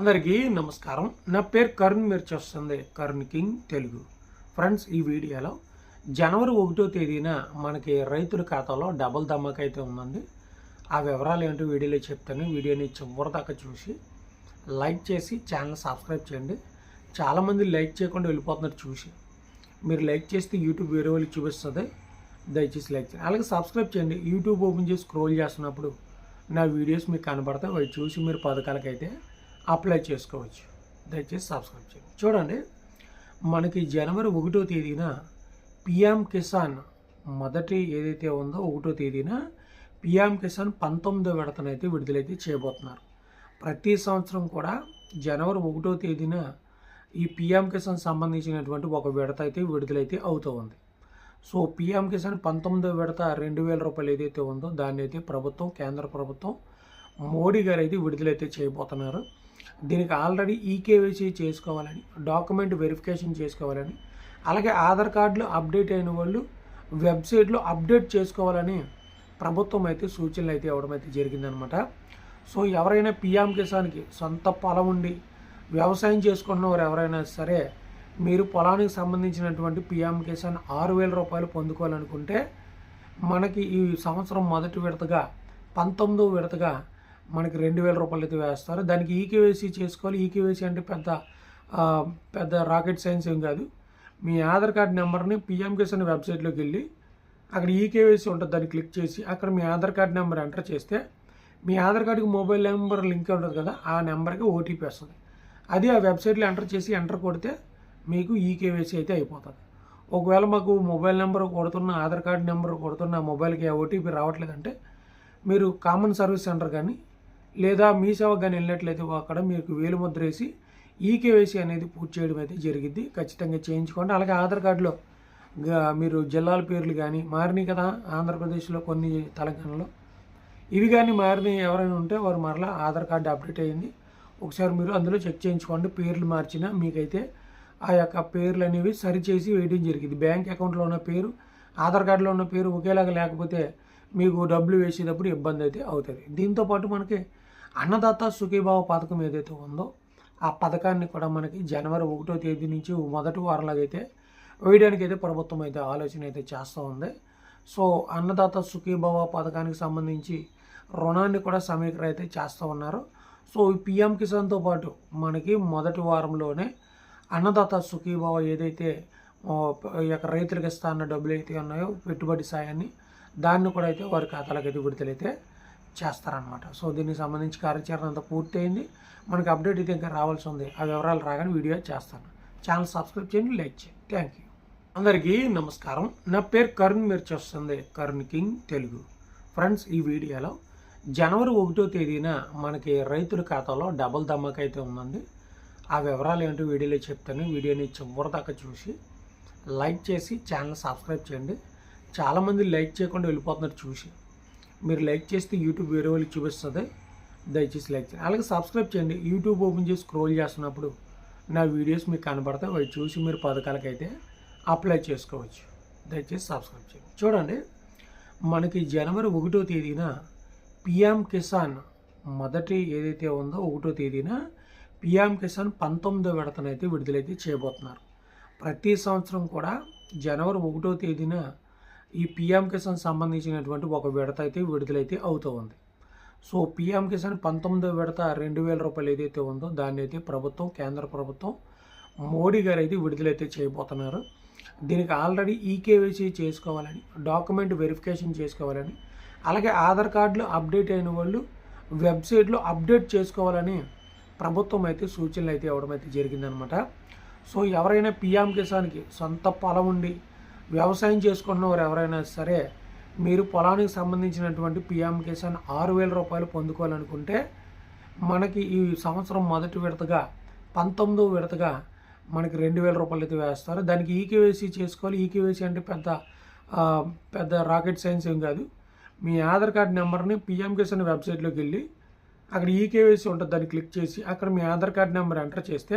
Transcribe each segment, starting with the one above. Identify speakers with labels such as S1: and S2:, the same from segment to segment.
S1: అందరికీ నమస్కారం. నా పేరు కరుణ్ మీరు చూస్తుంది కరుణ్ కింగ్ తెలుగు. ఫ్రెండ్స్ ఈ వీడియోలో జనవరి ఒకటో తేదీన మనకి రైతుల ఖాతాలో డబుల్ దమ్మకైతే అయితే ఉందండి. ఆ వివరాలు ఏంటో వీడియోలో చెప్తాను. వీడియోని చివరిదాకా చూసి లైక్ చేసి ఛానల్ సబ్స్క్రైబ్ చేయండి. చాలామంది లైక్ చేయకుండా వెళ్ళిపోతున్నారు చూసి. మీరు లైక్ చేస్తే యూట్యూబ్ వేరే వాళ్ళకి చూపిస్తుంది. దయచేసి లైక్ చేయండి. అలాగే సబ్స్క్రైబ్ చేయండి. యూట్యూబ్ ఓపెన్ చేసి స్క్రోల్ చేస్తున్నప్పుడు నా వీడియోస్ మీకు కనబడతాయి. అవి చూసి మీరు పథకాలకైతే అప్లై చేసుకోవచ్చు. దయచేసి సబ్స్క్రైబ్ చేయండి. చూడండి మనకి జనవరి ఒకటో తేదీన పిఎం కిసాన్ మొదటి ఏదైతే ఉందో ఒకటో తేదీన పిఎం కిసాన్ పంతొమ్మిదో విడతనైతే విడుదలైతే చేయబోతున్నారు. ప్రతి సంవత్సరం కూడా జనవరి ఒకటో తేదీన ఈ పిఎం కిసాన్ సంబంధించినటువంటి ఒక విడత అయితే విడుదలైతే అవుతూ ఉంది. సో పిఎం కిసాన్ పంతొమ్మిదో విడత రెండు వేల రూపాయలు ఏదైతే ఉందో దాన్ని అయితే ప్రభుత్వం కేంద్ర ప్రభుత్వం మోడీ గారు అయితే విడుదలైతే చేయబోతున్నారు. దీనికి ఆల్రెడీ ఈకేవైసీ చేసుకోవాలని డాక్యుమెంట్ వెరిఫికేషన్ చేసుకోవాలని అలాగే ఆధార్ కార్డులు అప్డేట్ అయిన వాళ్ళు వెబ్సైట్లో అప్డేట్ చేసుకోవాలని ప్రభుత్వం అయితే సూచనలు అయితే ఇవ్వడం అయితే జరిగిందనమాట. సో ఎవరైనా పిఎం కిసాన్కి సొంత పొలం ఉండి వ్యవసాయం చేసుకున్న వారు ఎవరైనా సరే మీరు పొలానికి సంబంధించినటువంటి పిఎం కిసాన్ ఆరు వేల రూపాయలు పొందుకోవాలనుకుంటే మనకి ఈ సంవత్సరం మొదటి విడతగా పంతొమ్మిదో విడతగా మనకి రెండు వేల రూపాయలు అయితే వేస్తారు. దానికి ఈకేవైసీ చేసుకోవాలి. ఈకేవైసీ అంటే పెద్ద పెద్ద రాకెట్ సైన్స్ ఏం కాదు. మీ ఆధార్ కార్డ్ నెంబర్ని పిఎం కిసాన్ వెబ్సైట్లోకి వెళ్ళి అక్కడ ఈకేవైసీ ఉంటుంది. దాన్ని క్లిక్ చేసి అక్కడ మీ ఆధార్ కార్డ్ నెంబర్ ఎంటర్ చేస్తే మీ ఆధార్ కార్డుకి మొబైల్ నెంబర్ లింక్ ఉంటుంది కదా ఆ నెంబర్కి ఓటీపీ వస్తుంది. అది ఆ వెబ్సైట్లో ఎంటర్ చేసి ఎంటర్ కొడితే మీకు ఈకేవైసీ అయితే అయిపోతుంది. ఒకవేళ మాకు మొబైల్ నెంబర్ కొడుతున్న ఆధార్ కార్డు నెంబర్ కొడుతున్న మొబైల్కి ఓటీపీ రావట్లేదంటే మీరు కామన్ సర్వీస్ సెంటర్ కానీ లేదా మీ సేవ కానీ వెళ్ళినట్లయితే అక్కడ మీకు వేలు ముద్ర వేసి ఈకేవైసీ అనేది పూర్తి చేయడం అయితే జరిగింది ఖచ్చితంగా చేయించుకోండి. అలాగే ఆధార్ కార్డులో మీరు జిల్లాల పేర్లు కానీ మారినాయి కదా ఆంధ్రప్రదేశ్లో కొన్ని తెలంగాణలో ఇవి కానీ మారినాయి ఎవరైనా ఉంటే వారు మరలా ఆధార్ కార్డు అప్డేట్ అయ్యింది ఒకసారి మీరు అందులో చెక్ చేయించుకోండి. పేర్లు మార్చినా మీకైతే ఆ యొక్క పేర్లు అనేవి సరిచేసి వేయడం జరిగింది బ్యాంక్ అకౌంట్లో ఉన్న పేరు ఆధార్ కార్డులో ఉన్న పేరు ఒకేలాగా లేకపోతే మీకు డబ్బులు వేసేటప్పుడు ఇబ్బంది అయితే అవుతుంది. దీంతోపాటు మనకి అన్నదాత సుఖీభావ పథకం ఏదైతే ఉందో ఆ పథకాన్ని కూడా మనకి జనవరి ఒకటో తేదీ నుంచి మొదటి వారంలో అయితే వేయడానికి అయితే ప్రభుత్వం అయితే ఆలోచన అయితే చేస్తూ ఉంది. సో అన్నదాత సుఖీభావ పథకానికి సంబంధించి రుణాన్ని కూడా సమీకరణ అయితే చేస్తూ ఉన్నారు. సో ఈ పిఎం కిసాన్తో పాటు మనకి మొదటి వారంలోనే అన్నదాత సుఖీభావ ఏదైతే యొక్క రైతులకు ఇస్తా అన్న డబ్బులు అయితే ఉన్నాయో పెట్టుబడి సాయాన్ని దాన్ని కూడా అయితే వారి ఖాతాలకు అయితే విడుదలైతే చేస్తారనమాట సో దీనికి సంబంధించి కార్యాచరణ అంతా పూర్తయింది. మనకి అప్డేట్ అయితే ఇంకా రావాల్సి ఉంది. ఆ వివరాలు రాగానే వీడియో చేస్తాను. ఛానల్ సబ్స్క్రైబ్ చేయండి లైక్ చేయండి. థ్యాంక్ యూ అందరికీ నమస్కారం. నా పేరు కరుణ్. మీరు చూస్తుంది కరుణ్ కింగ్ తెలుగు. ఫ్రెండ్స్ ఈ వీడియోలో జనవరి ఒకటో తేదీన మనకి రైతుల ఖాతాలో డబుల్ ధమాకా అయితే ఉందండి. ఆ వివరాలు ఏంటో వీడియోలో చెప్తాను. వీడియోని చివరి దాకా చూసి లైక్ చేసి ఛానల్ సబ్స్క్రైబ్ చేయండి. చాలామంది లైక్ చేయకుండా వెళ్ళిపోతున్నారు చూసి. మీరు లైక్ చేస్తే యూట్యూబ్ వేరే వాళ్ళకి చూపిస్తుంది. దయచేసి లైక్ చేయండి. అలాగే సబ్స్క్రైబ్ చేయండి. యూట్యూబ్ ఓపెన్ చేసి స్క్రోల్ చేస్తున్నప్పుడు నా వీడియోస్ మీకు కనబడతాయి. అవి చూసి మీరు పథకాలకైతే అప్లై చేసుకోవచ్చు. దయచేసి సబ్స్క్రైబ్ చేయండి. చూడండి మనకి జనవరి ఒకటో తేదీన పిఎం కిసాన్ మొదటి ఏదైతే ఉందో ఒకటో తేదీన పిఎం కిసాన్ పంతొమ్మిదో విడతనైతే విడుదలైతే చేయబోతున్నారు. ప్రతి సంవత్సరం కూడా జనవరి ఒకటో తేదీన ఈ పిఎం కిసాన్ సంబంధించినటువంటి ఒక విడత అయితే విడుదలైతే అవుతూ ఉంది. సో పిఎం కిసాన్ పంతొమ్మిదో విడత రెండు వేల రూపాయలు ఏదైతే ఉందో దాన్ని అయితే ప్రభుత్వం కేంద్ర ప్రభుత్వం మోడీ గారు అయితే విడుదలైతే చేయబోతున్నారు. దీనికి ఆల్రెడీ ఈకేవైసీ చేసుకోవాలని డాక్యుమెంట్ వెరిఫికేషన్ చేసుకోవాలని అలాగే ఆధార్ కార్డులు అప్డేట్ అయిన వాళ్ళు వెబ్సైట్లో అప్డేట్ చేసుకోవాలని ప్రభుత్వం అయితే సూచనలు అయితే ఇవ్వడం అయితే జరిగిందనమాట. సో ఎవరైనా పిఎం కిసాన్కి సొంత పొలం ఉండి వ్యవసాయం చేసుకున్న వారు ఎవరైనా సరే మీరు పొలానికి సంబంధించినటువంటి పిఎం కిసాన్ ఆరు వేల రూపాయలు పొందుకోవాలనుకుంటే మనకి ఈ సంవత్సరం మొదటి విడతగా పంతొమ్మిదో విడతగా మనకి రెండు వేల రూపాయలు అయితే వేస్తారు. దానికి ఈకేవైసీ చేసుకోవాలి. ఈకేవైసీ అంటే పెద్ద పెద్ద రాకెట్ సైన్స్ ఏం కాదు. మీ ఆధార్ కార్డ్ నెంబర్ని పిఎం కిసాన్ వెబ్సైట్లోకి వెళ్ళి అక్కడ ఈకేవైసీ ఉంటుంది. దాన్ని క్లిక్ చేసి అక్కడ మీ ఆధార్ కార్డ్ నెంబర్ ఎంటర్ చేస్తే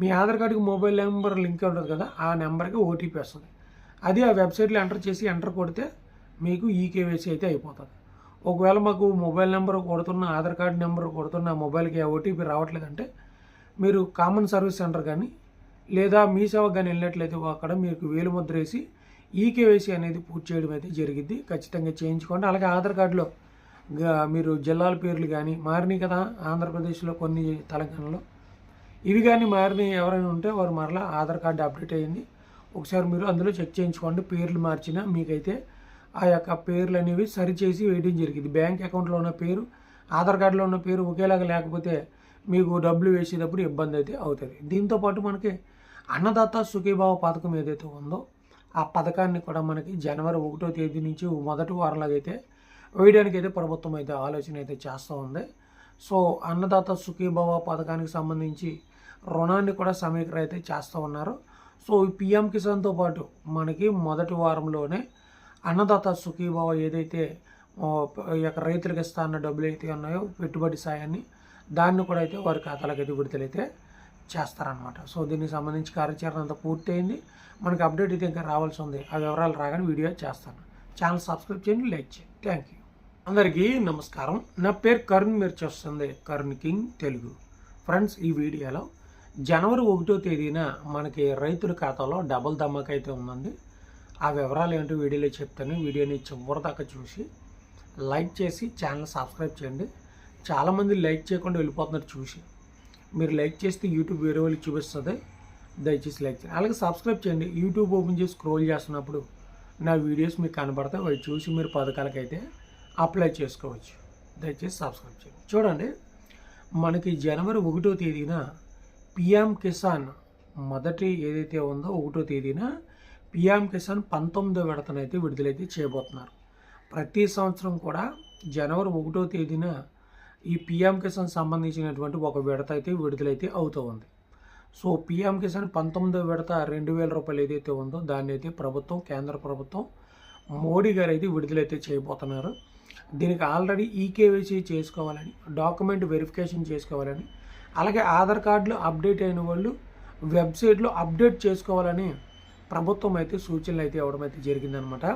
S1: మీ ఆధార్ కార్డుకి మొబైల్ నెంబర్ లింక్ ఉంటుంది కదా ఆ నెంబర్కి ఓటీపీ వస్తుంది. అది ఆ వెబ్సైట్లో ఎంటర్ చేసి ఎంటర్ కొడితే మీకు ఈకేవైసీ అయితే అయిపోతుంది. ఒకవేళ మాకు మొబైల్ నెంబర్ కొడుతున్న ఆధార్ కార్డు నెంబర్ కొడుతున్న మొబైల్కి ఓటీపీ రావట్లేదంటే మీరు కామన్ సర్వీస్ సెంటర్ కానీ లేదా మీ సేవకు కానీ వెళ్ళినట్లయితే అక్కడ మీకు వేలు ముద్ర వేసి ఈకేవైసీ అనేది పూర్తి చేయడం అయితే జరిగింది ఖచ్చితంగా చేయించుకోండి. అలాగే ఆధార్ కార్డులో మీరు జిల్లాల పేర్లు కానీ మారినాయి కదా ఆంధ్రప్రదేశ్లో కొన్ని తెలంగాణలో ఇవి కానీ మారినాయి ఎవరైనా ఉంటే వారు మరలా ఆధార్ కార్డు అప్డేట్ అయ్యింది. ఒకసారి మీరు అందులో చెక్ చేయించుకోండి పేర్లు మార్చినా మీకైతే ఆ యొక్క పేర్లు అనేవి సరిచేసి వేయడం జరిగింది. బ్యాంక్ అకౌంట్లో ఉన్న పేరు ఆధార్ కార్డులో ఉన్న పేరు ఒకేలాగా లేకపోతే మీకు డబ్బులు వేసేటప్పుడు ఇబ్బంది అయితే అవుతుంది. దీంతోపాటు మనకి అన్నదాత సుఖీభావ పథకం ఏదైతే ఉందో ఆ పథకాన్ని కూడా మనకి జనవరి ఒకటో తేదీ నుంచి మొదటి వారంలో అయితే వేయడానికి అయితే ప్రభుత్వం అయితే ఆలోచన అయితే చేస్తూ ఉంది. సో అన్నదాత సుఖీభావ పథకానికి సంబంధించి రుణాన్ని కూడా సమీకరణ అయితే చేస్తూ ఉన్నారు. సో ఈ పిఎం కిసాన్తో పాటు మనకి మొదటి వారంలోనే అన్నదాత సుఖీభావ ఏదైతే యొక్క రైతులకు ఇస్తా అన్న డబ్బులు అయితే ఉన్నాయో పెట్టుబడి సాయాన్ని దాన్ని కూడా అయితే వారి ఖాతాలకు అయితే విడుదలైతే చేస్తారనమాట సో దీనికి సంబంధించి కార్యాచరణ అంతా పూర్తయింది. మనకి అప్డేట్ అయితే ఇంకా రావాల్సి ఉంది. ఆ వివరాలు రాగానే వీడియో చేస్తాను. ఛానల్ సబ్స్క్రైబ్ చేయండి లైక్ చేయండి. థ్యాంక్ యూ అందరికీ నమస్కారం. నా పేరు కరుణ్ మీరు చూస్తుంది కరుణ్ కింగ్ తెలుగు. ఫ్రెండ్స్ ఈ వీడియోలో జనవరి ఒకటో తేదీన మనకి రైతుల ఖాతాలో డబుల్ ధమాకా అయితే ఉందండి. ఆ వివరాలు ఏంటో వీడియోలో చెప్తాను. వీడియోని చివరి దాకా చూసి లైక్ చేసి ఛానల్ సబ్స్క్రైబ్ చేయండి. చాలామంది లైక్ చేయకుండా వెళ్ళిపోతున్నారు చూసి. మీరు లైక్ చేస్తే యూట్యూబ్ వేరే వాళ్ళకి చూపిస్తుంది. దయచేసి లైక్ చేయండి. అలాగే సబ్స్క్రైబ్ చేయండి. యూట్యూబ్ ఓపెన్ చేసి స్క్రోల్ చేస్తున్నప్పుడు నా వీడియోస్ మీకు కనబడతాయి. అవి చూసి మీరు పథకాలకైతే అప్లై చేసుకోవచ్చు. దయచేసి సబ్స్క్రైబ్ చేయండి. చూడండి మనకి జనవరి ఒకటో తేదీన పిఎం కిసాన్ మొదటి ఏదైతే ఉందో ఒకటో తేదీన పిఎం కిసాన్ పంతొమ్మిదో విడతనైతే విడుదలైతే చేయబోతున్నారు. ప్రతి సంవత్సరం కూడా జనవరి ఒకటో తేదీన ఈ పిఎం కిసాన్ సంబంధించినటువంటి ఒక విడత అయితే విడుదలైతే అవుతూ ఉంది. సో పిఎం కిసాన్ పంతొమ్మిదో విడత రెండు వేల రూపాయలు ఏదైతే ఉందో దాన్ని అయితే ప్రభుత్వం కేంద్ర ప్రభుత్వం మోడీ గారు అయితే విడుదలైతే చేయబోతున్నారు. దీనికి ఆల్రెడీ ఈకేవైసీ చేసుకోవాలని డాక్యుమెంట్ వెరిఫికేషన్ చేసుకోవాలని అలాగే ఆధార్ కార్డులు అప్డేట్ అయిన వాళ్ళు వెబ్సైట్లో అప్డేట్ చేసుకోవాలని ప్రభుత్వం అయితే సూచనలు అయితే ఇవ్వడం అయితే జరిగిందనమాట.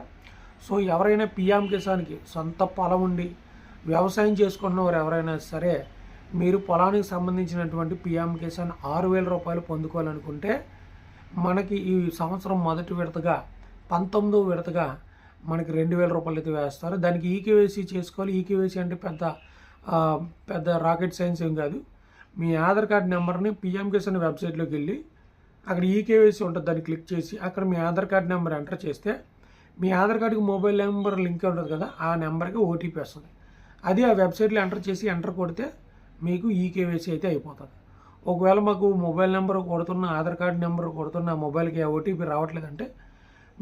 S1: సో ఎవరైనా పిఎం కిసాన్కి సొంత పొలం ఉండి వ్యవసాయం చేసుకున్న వారు ఎవరైనా సరే మీరు పొలానికి సంబంధించినటువంటి పిఎం కిసాన్ ఆరు వేల రూపాయలు పొందుకోవాలనుకుంటే మనకి ఈ సంవత్సరం మొదటి విడతగా పంతొమ్మిదో విడతగా మనకి రెండు వేల రూపాయలు అయితే వేస్తారు. దానికి ఈకేవైసీ చేసుకోవాలి. ఈకేవైసీ అంటే పెద్ద పెద్ద రాకెట్ సైన్స్ ఏం కాదు. మీ ఆధార్ కార్డ్ నెంబర్ని పిఎం కిసాన్ వెబ్సైట్లోకి వెళ్ళి అక్కడ ఈకేవైసీ ఉంటుంది. దాన్ని క్లిక్ చేసి అక్కడ మీ ఆధార్ కార్డ్ నెంబర్ ఎంటర్ చేస్తే మీ ఆధార్ కార్డుకి మొబైల్ నెంబర్ లింక్ ఉంటుంది కదా ఆ నెంబర్కి ఓటీపీ వస్తుంది. అది ఆ వెబ్సైట్లో ఎంటర్ చేసి ఎంటర్ కొడితే మీకు ఈకేవైసీ అయితే అయిపోతుంది. ఒకవేళ మాకు మొబైల్ నెంబర్ కొడుతున్న ఆధార్ కార్డు నెంబర్ కొడుతున్న మొబైల్కి ఓటీపీ రావట్లేదంటే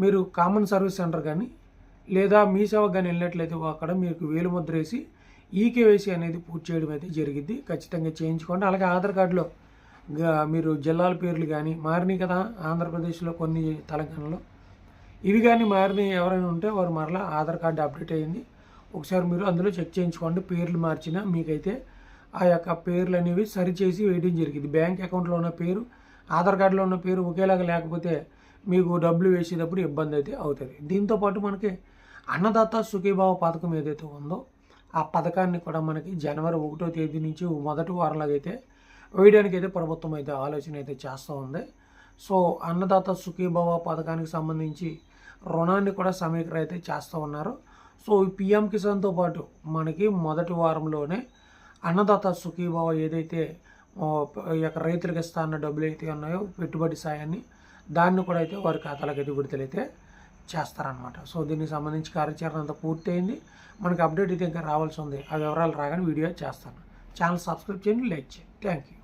S1: మీరు కామన్ సర్వీస్ సెంటర్ కానీ లేదా మీ సేవకు కానీ వెళ్ళినట్లయితే అక్కడ మీకు వేలు ముద్ర వేసి ఈకేవైసీ అనేది పూర్తి చేయడం అయితే జరిగింది ఖచ్చితంగా చేయించుకోండి. అలాగే ఆధార్ కార్డులో మీరు జిల్లాల పేర్లు కానీ మారినాయి కదా ఆంధ్రప్రదేశ్లో కొన్ని తెలంగాణలో. ఇవి కానీ మారినాయి ఎవరైనా ఉంటే వారు మరలా ఆధార్ కార్డు అప్డేట్ అయ్యింది. ఒకసారి మీరు అందులో చెక్ చేయించుకోండి. పేర్లు మార్చినా మీకైతే ఆ యొక్క పేర్లు అనేవి సరిచేసి వేయడం జరిగింది బ్యాంక్ అకౌంట్లో ఉన్న పేరు ఆధార్ కార్డులో ఉన్న పేరు ఒకేలాగా లేకపోతే మీకు డబ్బులు వేసేటప్పుడు ఇబ్బంది అయితే అవుతుంది. దీంతోపాటు మనకి అన్నదాత సుఖీభావ పథకం ఏదైతే ఉందో ఆ పథకాన్ని కూడా మనకి జనవరి ఒకటో తేదీ నుంచి మొదటి వారంలో అయితే వేయడానికి అయితే ప్రభుత్వం అయితే ఆలోచన అయితే చేస్తూ ఉంది. సో అన్నదాత సుఖీభావ పథకానికి సంబంధించి రుణాన్ని కూడా సమీకరణ అయితే చేస్తూ ఉన్నారు. సో ఈ పిఎం కిసాన్తో పాటు మనకి మొదటి వారంలోనే అన్నదాత సుఖీభావ ఏదైతే యొక్క రైతులకు ఇస్తా అన్న డబ్బులు అయితే ఉన్నాయో పెట్టుబడి సాయాన్ని దాన్ని కూడా అయితే వారి ఖాతాలకు అయితే విడుదలైతే చేస్తారనమాట సో దీనికి సంబంధించి కార్యాచరణ అంతా పూర్తయింది. మనకి అప్డేట్ అయితే ఇంకా రావాల్సి ఉంది. ఆ వివరాలు రాగానే వీడియో చేస్తాను. ఛానల్ సబ్స్క్రైబ్ చేయండి లైక్ చేయండి. Thank you.